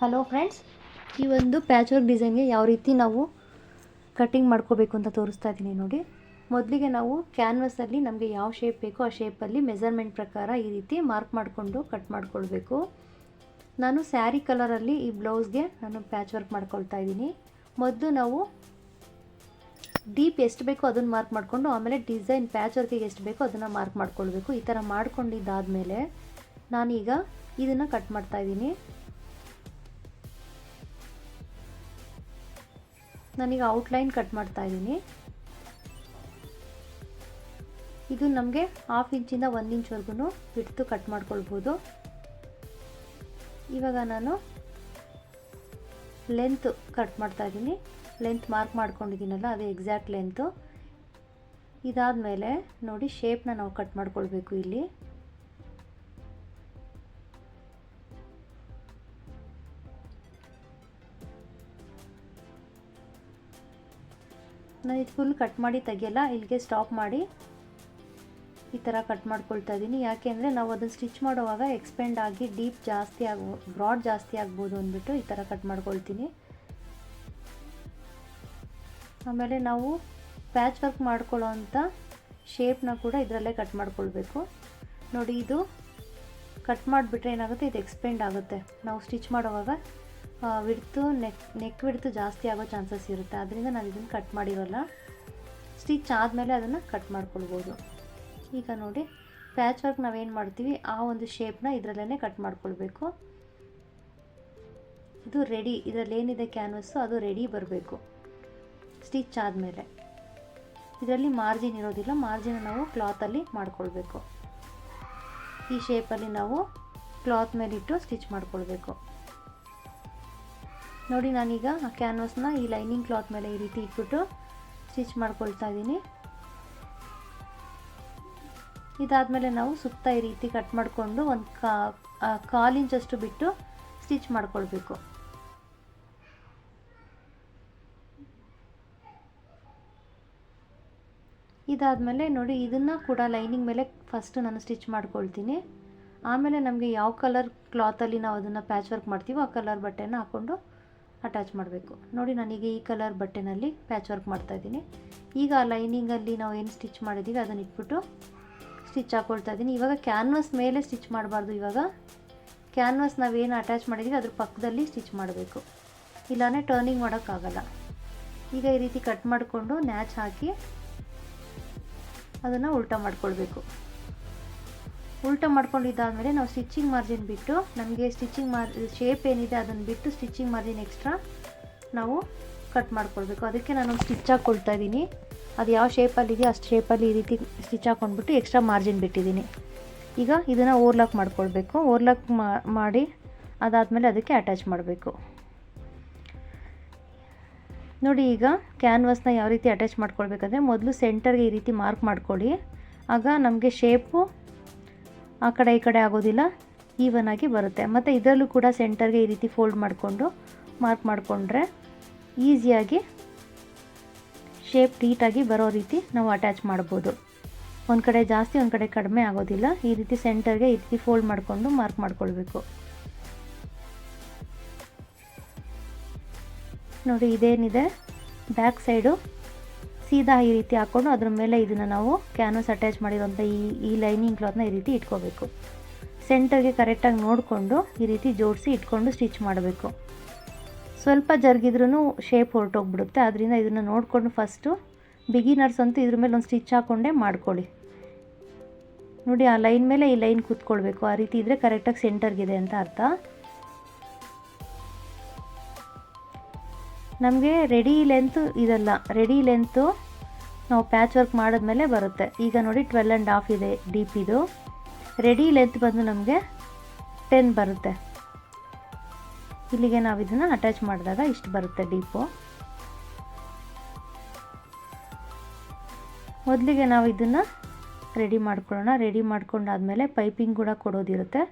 Hello friends ಈ ಒಂದು patch work ಡಿಸೈನ್ಗೆ ಯಾವ ರೀತಿ ನಾವು ಕಟ್ಟಿಂಗ್ ಮಾಡ್ಕೋಬೇಕು ಅಂತ ತೋರಿಸ್ತಾ ಇದ್ದೀನಿ ನೋಡಿ. ಮೊದಲಿಗೆ ನಾವು ಕ್ಯಾನ್ವಸಲ್ಲಿ ನಮಗೆ ಯಾವ ಶೇಪ್ ಬೇಕೋ ಆ ಶೇಪಲ್ಲಿ ಮೆಜರ್ಮೆಂಟ್ ಪ್ರಕಾರ ಈ ರೀತಿ ಮಾರ್ಕ್ ಮಾಡಿಕೊಂಡು ಕಟ್ ಮಾಡ್ಕೊಳ್ಬೇಕು. ನಾನು ಸ್ಯಾರಿ ಕಲರಲ್ಲಿ ಈ ಬ್ಲೌಸ್ಗೆ ನಾನು ಪ್ಯಾಚ್ ವರ್ಕ್ ಮಾಡ್ಕೊಳ್ತಾ ಇದ್ದೀನಿ. ಮೊದಲು ನಾವು ಡೀಪ್ ಎಷ್ಟು ಬೇಕೋ ಅದನ್ನು ಮಾರ್ಕ್ ಮಾಡಿಕೊಂಡು ಆಮೇಲೆ ಡಿಸೈನ್ ಪ್ಯಾಚ್ ವರ್ಕಿಗೆ ಎಷ್ಟು ಬೇಕೋ ಅದನ್ನು ಮಾರ್ಕ್ ಮಾಡ್ಕೊಳ್ಬೇಕು. ಈ ಥರ ಮಾಡ್ಕೊಂಡಿದ್ದಾದಮೇಲೆ ನಾನೀಗ ಇದನ್ನು ಕಟ್ ಮಾಡ್ತಾ ಇದ್ದೀನಿ. ನಾನೀಗ ಔಟ್ಲೈನ್ ಕಟ್ ಮಾಡ್ತಾ ಇದ್ದೀನಿ. ಇದು ನಮಗೆ ಹಾಫ್ ಇಂಚಿಂದ ಒಂದು ಇಂಚ್ವರೆಗೂ ಬಿಡ್ತು ಕಟ್ ಮಾಡ್ಕೊಳ್ಬೋದು. ಇವಾಗ ನಾನು ಲೆಂತ್ ಕಟ್ ಮಾಡ್ತಾ ಇದ್ದೀನಿ. ಲೆಂತ್ ಮಾರ್ಕ್ ಮಾಡ್ಕೊಂಡಿದ್ದೀನಲ್ಲ, ಅದು ಎಕ್ಸಾಕ್ಟ್ ಲೆಂತು ಇದಾದಮೇಲೆ ನೋಡಿ ಶೇಪ್ನ ನಾವು ಕಟ್ ಮಾಡ್ಕೊಳ್ಬೇಕು ಇಲ್ಲಿ. ನಾನು ಇದು ಫುಲ್ ಕಟ್ ಮಾಡಿ ತೆಗೆಯಲ್ಲ, ಇಲ್ಲಿಗೆ ಸ್ಟಾಪ್ ಮಾಡಿ ಈ ಥರ ಕಟ್ ಮಾಡ್ಕೊಳ್ತಾ ಇದ್ದೀನಿ ಯಾಕೆಂದರೆ ನಾವು ಅದನ್ನು ಸ್ಟಿಚ್ ಮಾಡುವಾಗ ಎಕ್ಸ್ಪೆಂಡ್ ಆಗಿ ಡೀಪ್ ಜಾಸ್ತಿ ಆಗ್ಬೋ ಬ್ರಾಡ್ ಜಾಸ್ತಿ ಆಗ್ಬೋದು ಅಂದ್ಬಿಟ್ಟು ಈ ಥರ ಕಟ್ ಮಾಡ್ಕೊಳ್ತೀನಿ. ಆಮೇಲೆ ನಾವು ಪ್ಯಾಚ್ ವರ್ಕ್ ಮಾಡ್ಕೊಳ್ಳೋ ಅಂಥ ಶೇಪ್ನ ಕೂಡ ಇದರಲ್ಲೇ ಕಟ್ ಮಾಡ್ಕೊಳ್ಬೇಕು. ನೋಡಿ ಇದು ಕಟ್ ಮಾಡಿಬಿಟ್ರೆ ಏನಾಗುತ್ತೆ? ಇದು ಎಕ್ಸ್ಪೆಂಡ್ ಆಗುತ್ತೆ. ನಾವು ಸ್ಟಿಚ್ ಮಾಡುವಾಗ ವಿಡ್ತು ನೆಕ್ ನೆಕ್ ವಿಡ್ತು ಜಾಸ್ತಿ ಆಗೋ ಚಾನ್ಸಸ್ ಇರುತ್ತೆ. ಅದರಿಂದ ನಾನು ಇದನ್ನು ಕಟ್ ಮಾಡಿರೋಲ್ಲ. ಸ್ಟಿಚ್ ಆದಮೇಲೆ ಅದನ್ನು ಕಟ್ ಮಾಡ್ಕೊಳ್ಬೋದು. ಈಗ ನೋಡಿ ಪ್ಯಾಚ್ ವರ್ಕ್ ನಾವೇನು ಮಾಡ್ತೀವಿ? ಆ ಒಂದು ಶೇಪ್ನ ಇದರಲ್ಲೇ ಕಟ್ ಮಾಡ್ಕೊಳ್ಬೇಕು. ಇದು ರೆಡಿ ಇದರಲ್ಲಿ ಏನಿದೆ ಕ್ಯಾನ್ವಸ್ಸು ಅದು ರೆಡಿ ಬರಬೇಕು. ಸ್ಟಿಚ್ ಆದಮೇಲೆ. ಇದರಲ್ಲಿ ಮಾರ್ಜಿನ್ ಇರೋದಿಲ್ಲ. ಮಾರ್ಜಿನ್ ನಾವು ಕ್ಲಾತಲ್ಲಿ ಮಾಡ್ಕೊಳ್ಬೇಕು. ಈ ಶೇಪಲ್ಲಿ ನಾವು ಕ್ಲಾತ್ ಮೇಲಿಟ್ಟು ಸ್ಟಿಚ್ ಮಾಡ್ಕೊಳ್ಬೇಕು. ನೋಡಿ, ನಾನೀಗ ಆ ಕ್ಯಾನ್ವಸ್ನ ಈ ಲೈನಿಂಗ್ ಕ್ಲಾತ್ ಮೇಲೆ ಈ ರೀತಿ ಇಟ್ಬಿಟ್ಟು ಸ್ಟಿಚ್ ಮಾಡ್ಕೊಳ್ತಾ ಇದ್ದೀನಿ. ಇದಾದಮೇಲೆ ನಾವು ಸುತ್ತ ಈ ರೀತಿ ಕಟ್ ಮಾಡಿಕೊಂಡು ಒಂದು ಕಾ ಕಾಲು ಇಂಚಷ್ಟು ಬಿಟ್ಟು ಸ್ಟಿಚ್ ಮಾಡ್ಕೊಳ್ಬೇಕು. ಇದಾದಮೇಲೆ ನೋಡಿ, ಇದನ್ನು ಕೂಡ ಲೈನಿಂಗ್ ಮೇಲೆ ಫಸ್ಟ್ ನಾನು ಸ್ಟಿಚ್ ಮಾಡ್ಕೊಳ್ತೀನಿ. ಆಮೇಲೆ ನಮಗೆ ಯಾವ ಕಲರ್ ಕ್ಲಾತಲ್ಲಿ ನಾವು ಅದನ್ನು ಪ್ಯಾಚ್ ವರ್ಕ್ ಮಾಡ್ತೀವೋ ಆ ಕಲರ್ ಬಟ್ಟೆನ ಹಾಕ್ಕೊಂಡು ಅಟ್ಯಾಚ್ ಮಾಡಬೇಕು. ನೋಡಿ, ನಾನೀಗ ಈ ಕಲರ್ ಬಟ್ಟೆನಲ್ಲಿ ಪ್ಯಾಚ್ ವರ್ಕ್ ಮಾಡ್ತಾಯಿದ್ದೀನಿ ಈಗ ಲೈನಿಂಗಲ್ಲಿ ನಾವು ಏನು ಸ್ಟಿಚ್ ಮಾಡಿದ್ದೀವಿ ಅದನ್ನು ಇಟ್ಬಿಟ್ಟು ಸ್ಟಿಚ್ ಹಾಕ್ಕೊಳ್ತಾ ಇದ್ದೀನಿ. ಇವಾಗ ಕ್ಯಾನ್ವಸ್ ಮೇಲೆ ಸ್ಟಿಚ್ ಮಾಡಬಾರ್ದು ಇವಾಗ. ಕ್ಯಾನ್ವಸ್ ನಾವೇನು ಅಟ್ಯಾಚ್ ಮಾಡಿದ್ದೀವಿ ಅದ್ರ ಪಕ್ಕದಲ್ಲಿ ಸ್ಟಿಚ್ ಮಾಡಬೇಕು. ಇಲ್ಲಾಂದರೆ ಟರ್ನಿಂಗ್ ಮಾಡೋಕ್ಕಾಗಲ್ಲ. ಈಗ ಈ ರೀತಿ ಕಟ್ ಮಾಡಿಕೊಂಡು ನ್ಯಾಚ್ ಹಾಕಿ ಅದನ್ನು ಉಲ್ಟಾ ಮಾಡ್ಕೊಳ್ಬೇಕು. ಉಲ್ಟಾ ಮಾಡ್ಕೊಂಡಿದ್ದಾದಮೇಲೆ ನಾವು ಸ್ಟಿಚಿಂಗ್ ಮಾರ್ಜಿನ್ ಬಿಟ್ಟು, ನಮಗೆ ಸ್ಟಿಚಿಂಗ್ ಮಾರ್ ಶೇಪ್ ಏನಿದೆ ಅದನ್ನು ಬಿಟ್ಟು ಸ್ಟಿಚಿಂಗ್ ಮಾರ್ಜಿನ್ ಎಕ್ಸ್ಟ್ರಾ ನಾವು ಕಟ್ ಮಾಡ್ಕೊಳ್ಬೇಕು. ಅದಕ್ಕೆ ನಾನು ಸ್ಟಿಚ್ ಹಾಕ್ಕೊಳ್ತಾ ಇದ್ದೀನಿ ಅದು ಯಾವ ಶೇಪಲ್ಲಿದೆಯೋ ಅಷ್ಟು ಶೇಪಲ್ಲಿ ಈ ರೀತಿ ಸ್ಟಿಚ್ ಹಾಕ್ಕೊಂಡ್ಬಿಟ್ಟು ಎಕ್ಸ್ಟ್ರಾ ಮಾರ್ಜಿನ್ ಬಿಟ್ಟಿದ್ದೀನಿ ಈಗ ಇದನ್ನು ಓವರ್ಲಾಕ್ ಮಾಡ್ಕೊಳ್ಬೇಕು. ಓವರ್ಲಾಕ್ ಮಾಡಿ ಅದಾದಮೇಲೆ ಅದಕ್ಕೆ ಅಟ್ಯಾಚ್ ಮಾಡಬೇಕು. ನೋಡಿ ಈಗ ಕ್ಯಾನ್ವಸ್ನ ಯಾವ ರೀತಿ ಅಟ್ಯಾಚ್ ಮಾಡ್ಕೊಳ್ಬೇಕಂದ್ರೆ ಮೊದಲು ಸೆಂಟರ್ಗೆ ಈ ರೀತಿ ಮಾರ್ಕ್ ಮಾಡ್ಕೊಳ್ಳಿ. ಆಗ ನಮಗೆ ಶೇಪು ಆ ಕಡೆ ಈ ಕಡೆ ಆಗೋದಿಲ್ಲ ಈವನ್ ಆಗಿ ಬರುತ್ತೆ. ಮತ್ತು ಇದರಲ್ಲೂ ಕೂಡ ಸೆಂಟರ್ಗೆ ಈ ರೀತಿ ಫೋಲ್ಡ್ ಮಾಡಿಕೊಂಡು ಮಾರ್ಕ್ ಮಾಡಿಕೊಂಡ್ರೆ ಈಸಿಯಾಗಿ ಶೇಪ್ ನೀಟಾಗಿ ಬರೋ ರೀತಿ ನಾವು ಅಟ್ಯಾಚ್ ಮಾಡ್ಬೋದು. ಒಂದು ಕಡೆ ಜಾಸ್ತಿ, ಒಂದು ಕಡೆ ಕಡಿಮೆ ಆಗೋದಿಲ್ಲ. ಈ ರೀತಿ ಸೆಂಟರ್ಗೆ ಈ ರೀತಿ ಫೋಲ್ಡ್ ಮಾಡಿಕೊಂಡು ಮಾರ್ಕ್ ಮಾಡ್ಕೊಳ್ಬೇಕು. ನೋಡಿ ಇದೇನಿದೆ? ಬ್ಯಾಕ್ ಸೈಡು ಸೀದಾ ಈ ರೀತಿ ಹಾಕ್ಕೊಂಡು ಅದ್ರ ಮೇಲೆ ಇದನ್ನು ನಾವು ಕ್ಯಾನ್ವಸ್ ಅಟ್ಯಾಚ್ ಮಾಡಿರೋಂಥ ಈ ಈ ಲೈನಿಂಗ್ ಕ್ಲಾತ್ನ ಈ ರೀತಿ ಇಟ್ಕೋಬೇಕು. ಸೆಂಟರ್ಗೆ ಕರೆಕ್ಟಾಗಿ ನೋಡಿಕೊಂಡು ಈ ರೀತಿ ಜೋಡಿಸಿ ಇಟ್ಕೊಂಡು ಸ್ಟಿಚ್ ಮಾಡಬೇಕು. ಸ್ವಲ್ಪ ಜರುಗಿದ್ರೂ ಶೇಪ್ ಹೊರಟೋಗ್ಬಿಡುತ್ತೆ. ಅದರಿಂದ ಇದನ್ನು ನೋಡಿಕೊಂಡು ಫಸ್ಟು ಬಿಗಿನರ್ಸ್ ಅಂತೂ ಇದ್ರ ಮೇಲೆ ಒಂದು ಸ್ಟಿಚ್ ಹಾಕ್ಕೊಂಡೇ ಮಾಡ್ಕೊಳ್ಳಿ. ನೋಡಿ ಆ ಲೈನ್ ಮೇಲೆ ಈ ಲೈನ್ ಕೂತ್ಕೊಳ್ಬೇಕು. ಆ ರೀತಿ ಇದ್ದರೆ ಕರೆಕ್ಟಾಗಿ ಸೆಂಟರ್ಗಿದೆ ಅಂತ ಅರ್ಥ. ನಮಗೆ ರೆಡಿ ಲೆಂತು ಇದಲ್ಲ. ರೆಡಿ ಲೆಂತು ನಾವು ಪ್ಯಾಚ್ ವರ್ಕ್ ಮಾಡಿದ್ಮೇಲೆ ಬರುತ್ತೆ. ಈಗ ನೋಡಿ ಟ್ವೆಲ್ ಆ್ಯಂಡ್ ಹಾಫ್ ಇದೆ ಡೀಪ್ ಇದು ರೆಡಿ ಲೆಂತ್ ಬಂದು ನಮಗೆ ಟೆನ್ ಬರುತ್ತೆ. ಇಲ್ಲಿಗೆ ನಾವು ಇದನ್ನು ಅಟ್ಯಾಚ್ ಮಾಡಿದಾಗ ಇಷ್ಟು ಬರುತ್ತೆ ಡೀಪು ಮೊದಲಿಗೆ ನಾವು ಇದನ್ನು ರೆಡಿ ಮಾಡ್ಕೊಳ್ಳೋಣ. ರೆಡಿ ಮಾಡ್ಕೊಂಡಾದಮೇಲೆ ಪೈಪಿಂಗ್ ಕೂಡ ಕೊಡೋದಿರುತ್ತೆ.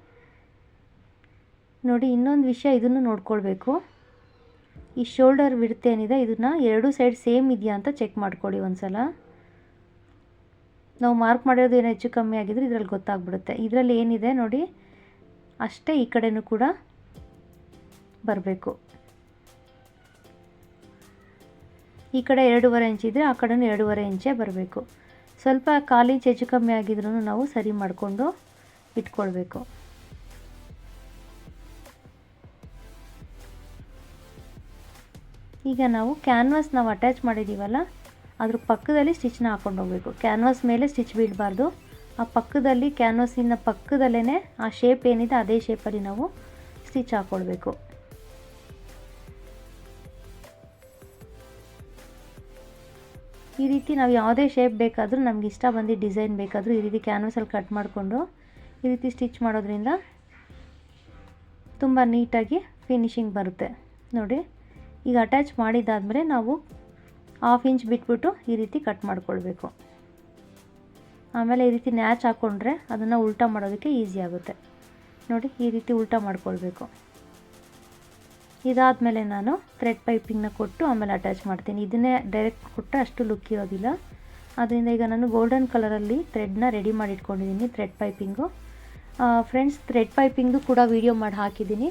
ನೋಡಿ ಇನ್ನೊಂದು ವಿಷಯ ಇದನ್ನು ನೋಡ್ಕೊಳ್ಬೇಕು. ಈ ಶೋಲ್ಡರ್ ವಿಡ್ತ್ ಏನಿದೆ, ಇದನ್ನು ಎರಡೂ ಸೈಡ್ ಸೇಮ್ ಇದೆಯಾ ಅಂತ ಚೆಕ್ ಮಾಡ್ಕೊಳ್ಳಿ ಒಂದು ಸಲ ನಾವು ಮಾರ್ಕ್ ಮಾಡಿರೋದು ಏನು ಹೆಚ್ಚು ಕಮ್ಮಿ ಆಗಿದ್ರೆ ಇದರಲ್ಲಿ ಗೊತ್ತಾಗ್ಬಿಡುತ್ತೆ. ಇದರಲ್ಲಿ ಏನಿದೆ ನೋಡಿ, ಅಷ್ಟೇ ಈ ಕಡೆನೂ ಕೂಡ ಬರಬೇಕು. ಈ ಕಡೆ ಎರಡೂವರೆ ಇಂಚ್ ಇದ್ದರೆ ಆ ಕಡೆನೂ ಎರಡೂವರೆ ಇಂಚೇ ಬರಬೇಕು. ಸ್ವಲ್ಪ ಕಾಲು ಇಂಚ್ ಹೆಚ್ಚು ಕಮ್ಮಿ ಆಗಿದ್ರೂ ನಾವು ಸರಿ ಮಾಡಿಕೊಂಡು ಇಟ್ಕೊಳ್ಬೇಕು. ಈಗ ನಾವು ಕ್ಯಾನ್ವಾಸ್ ನಾವು ಅಟ್ಯಾಚ್ ಮಾಡಿದ್ದೀವಲ್ಲ ಅದ್ರ ಪಕ್ಕದಲ್ಲಿ ಸ್ಟಿಚ್ನ ಹಾಕೊಂಡು ಹೋಗಬೇಕು. ಕ್ಯಾನ್ವಾಸ್ ಮೇಲೆ ಸ್ಟಿಚ್ ಬೀಳಬಾರ್ದು. ಆ ಪಕ್ಕದಲ್ಲಿ ಕ್ಯಾನ್ವಸ್ಸಿನ ಪಕ್ಕದಲ್ಲೇ ಆ ಶೇಪ್ ಏನಿದೆ ಅದೇ ಶೇಪಲ್ಲಿ ನಾವು ಸ್ಟಿಚ್ ಹಾಕ್ಕೊಳ್ಬೇಕು ಈ ರೀತಿ ನಾವು ಯಾವುದೇ ಶೇಪ್ ಬೇಕಾದರೂ ನಮ್ಗೆ ಇಷ್ಟ ಬಂದಿದ್ದ ಡಿಸೈನ್ ಬೇಕಾದರೂ ಈ ರೀತಿ ಕ್ಯಾನ್ವಸಲ್ಲಿ ಕಟ್ ಮಾಡಿಕೊಂಡು ಈ ರೀತಿ ಸ್ಟಿಚ್ ಮಾಡೋದ್ರಿಂದ ತುಂಬ ನೀಟಾಗಿ ಫಿನಿಶಿಂಗ್ ಬರುತ್ತೆ. ನೋಡಿ. ಈಗ ಅಟ್ಯಾಚ್ ಮಾಡಿದ್ದಾದಮೇಲೆ ನಾವು ಹಾಫ್ ಇಂಚ್ ಬಿಟ್ಬಿಟ್ಟು ಈ ರೀತಿ ಕಟ್ ಮಾಡ್ಕೊಳ್ಬೇಕು. ಆಮೇಲೆ ಈ ರೀತಿ ನ್ಯಾಚ್ ಹಾಕ್ಕೊಂಡ್ರೆ ಅದನ್ನು ಉಲ್ಟಾ ಮಾಡೋದಕ್ಕೆ ಈಸಿ ಆಗುತ್ತೆ. ನೋಡಿ, ಈ ರೀತಿ ಉಲ್ಟಾ ಮಾಡ್ಕೊಳ್ಬೇಕು. ಇದಾದಮೇಲೆ ನಾನು ಥ್ರೆಡ್ ಪೈಪಿಂಗ್ನ ಕೊಟ್ಟು ಆಮೇಲೆ ಅಟ್ಯಾಚ್ ಮಾಡ್ತೀನಿ. ಇದನ್ನೇ ಡೈರೆಕ್ಟ್ ಕೊಟ್ಟರೆ ಅಷ್ಟು ಲುಕ್ ಇರೋದಿಲ್ಲ. ಅದರಿಂದ ಈಗ ನಾನು ಗೋಲ್ಡನ್ ಕಲರಲ್ಲಿ ಥ್ರೆಡ್ನ ರೆಡಿ ಮಾಡಿ ಇಟ್ಕೊಂಡಿದ್ದೀನಿ thread piping friends thread piping ಕೂಡ ವೀಡಿಯೋ ಮಾಡಿ ಹಾಕಿದ್ದೀನಿ.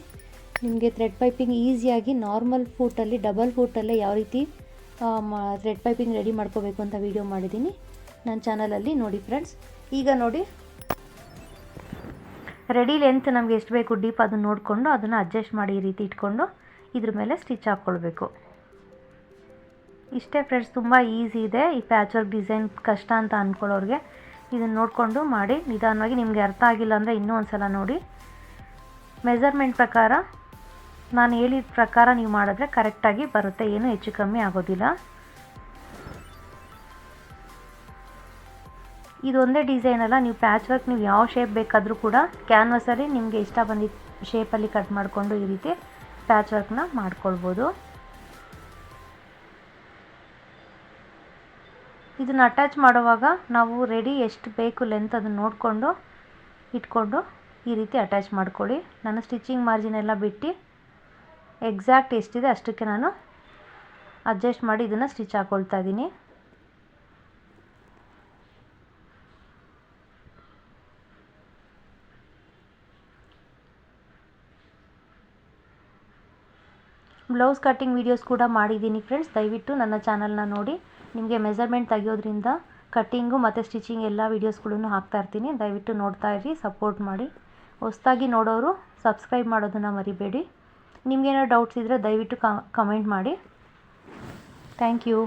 ನಿಮಗೆ ಥ್ರೆಡ್ ಪೈಪಿಂಗ್ ಈಸಿಯಾಗಿ ನಾರ್ಮಲ್ ಫೂಟಲ್ಲಿ ಡಬಲ್ ಫೂಟಲ್ಲೇ ಯಾವ ರೀತಿ ಥ್ರೆಡ್ ಪೈಪಿಂಗ್ ರೆಡಿ ಮಾಡ್ಕೋಬೇಕು ಅಂತ ವೀಡಿಯೋ ಮಾಡಿದ್ದೀನಿ. ನನ್ನ ಚಾನಲಲ್ಲಿ ನೋಡಿ ಫ್ರೆಂಡ್ಸ್ ಈಗ ನೋಡಿ ರೆಡಿ ಲೆಂತ್ ನಮಗೆ ಎಷ್ಟು ಬೇಕು ಡೀಪ್ ಅದನ್ನು ನೋಡಿಕೊಂಡು, ಅದನ್ನು ಅಡ್ಜಸ್ಟ್ ಮಾಡಿ ಈ ರೀತಿ ಇಟ್ಕೊಂಡು, ಇದ್ರ ಮೇಲೆ ಸ್ಟಿಚ್ ಹಾಕ್ಕೊಳ್ಬೇಕು. ಇಷ್ಟೇ ಫ್ರೆಂಡ್ಸ್ ತುಂಬ ಈಸಿ ಇದೆ. ಈ ಪ್ಯಾಚ್ ವರ್ಕ್ ಡಿಸೈನ್ ಕಷ್ಟ ಅಂತ ಅಂದ್ಕೊಳ್ಳೋರಿಗೆ ಇದನ್ನು ನೋಡಿಕೊಂಡು ಮಾಡಿ. ನಿಧಾನವಾಗಿ ನಿಮಗೆ ಅರ್ಥ ಆಗಿಲ್ಲ ಅಂದರೆ ಇನ್ನೂ ಒಂದು ಸಲ ನೋಡಿ. ಮೆಜರ್ಮೆಂಟ್ ಪ್ರಕಾರ ನಾನು ಹೇಳಿದ ಪ್ರಕಾರ ನೀವು ಮಾಡಿದ್ರೆ ಕರೆಕ್ಟಾಗಿ ಬರುತ್ತೆ. ಏನು ಹೆಚ್ಚು ಕಮ್ಮಿ ಆಗೋದಿಲ್ಲ. ಇದೊಂದೇ ಡಿಸೈನ್ ಅಲ್ಲ. ನೀವು ಪ್ಯಾಚ್ ವರ್ಕ್ ನೀವು ಯಾವ ಶೇಪ್ ಬೇಕಾದರೂ ಕೂಡ ಕ್ಯಾನ್ವಸಲ್ಲಿ ನಿಮಗೆ ಇಷ್ಟ ಬಂದಿದ್ದ ಶೇಪಲ್ಲಿ ಕಟ್ ಮಾಡಿಕೊಂಡು ಈ ರೀತಿ ಪ್ಯಾಚ್ ವರ್ಕ್ನ ಮಾಡ್ಕೊಳ್ಬೋದು. ಇದನ್ನು ಅಟ್ಯಾಚ್ ಮಾಡುವಾಗ ನಾವು ರೆಡಿ ಎಷ್ಟು ಬೇಕು ಲೆಂತ್ ಅದನ್ನು ನೋಡಿಕೊಂಡು ಇಟ್ಕೊಂಡು ಈ ರೀತಿ ಅಟ್ಯಾಚ್ ಮಾಡ್ಕೊಳ್ಳಿ. ನಾನು ಸ್ಟಿಚಿಂಗ್ ಮಾರ್ಜಿನ್ ಎಲ್ಲ ಬಿಟ್ಟು ಎಕ್ಸಾಕ್ಟ್ ಎಷ್ಟಿದೆ ಅಷ್ಟಕ್ಕೆ ನಾನು ಅಡ್ಜಸ್ಟ್ ಮಾಡಿ ಇದನ್ನು ಸ್ಟಿಚ್ ಹಾಕ್ಕೊಳ್ತಾ ಇದ್ದೀನಿ ಬ್ಲೌಸ್ ಕಟ್ಟಿಂಗ್ ವೀಡಿಯೋಸ್ ಕೂಡ ಮಾಡಿದ್ದೀನಿ ಫ್ರೆಂಡ್ಸ್ ದಯವಿಟ್ಟು ನನ್ನ ಚಾನಲ್ನ ನೋಡಿ. ನಿಮಗೆ ಮೆಸರ್ಮೆಂಟ್ ತೆಗಿಯೋದ್ರಿಂದ ಕಟ್ಟಿಂಗು ಮತ್ತು ಸ್ಟಿಚಿಂಗ್ ಎಲ್ಲ ವೀಡಿಯೋಸ್ಗಳನ್ನು ಹಾಕ್ತಾ ಇರ್ತೀನಿ. ದಯವಿಟ್ಟು ನೋಡ್ತಾ ಇರಿ ಸಪೋರ್ಟ್ ಮಾಡಿ. ಹೊಸ್ದಾಗಿ ನೋಡೋರು ಸಬ್ಸ್ಕ್ರೈಬ್ ಮಾಡೋದನ್ನು ಮರಿಬೇಡಿ. ನಿಮಗೇನೋ ಡೌಟ್ಸ್ ಇದ್ದರೆ ದಯವಿಟ್ಟು ಕಮೆಂಟ್ ಮಾಡಿ. Thank you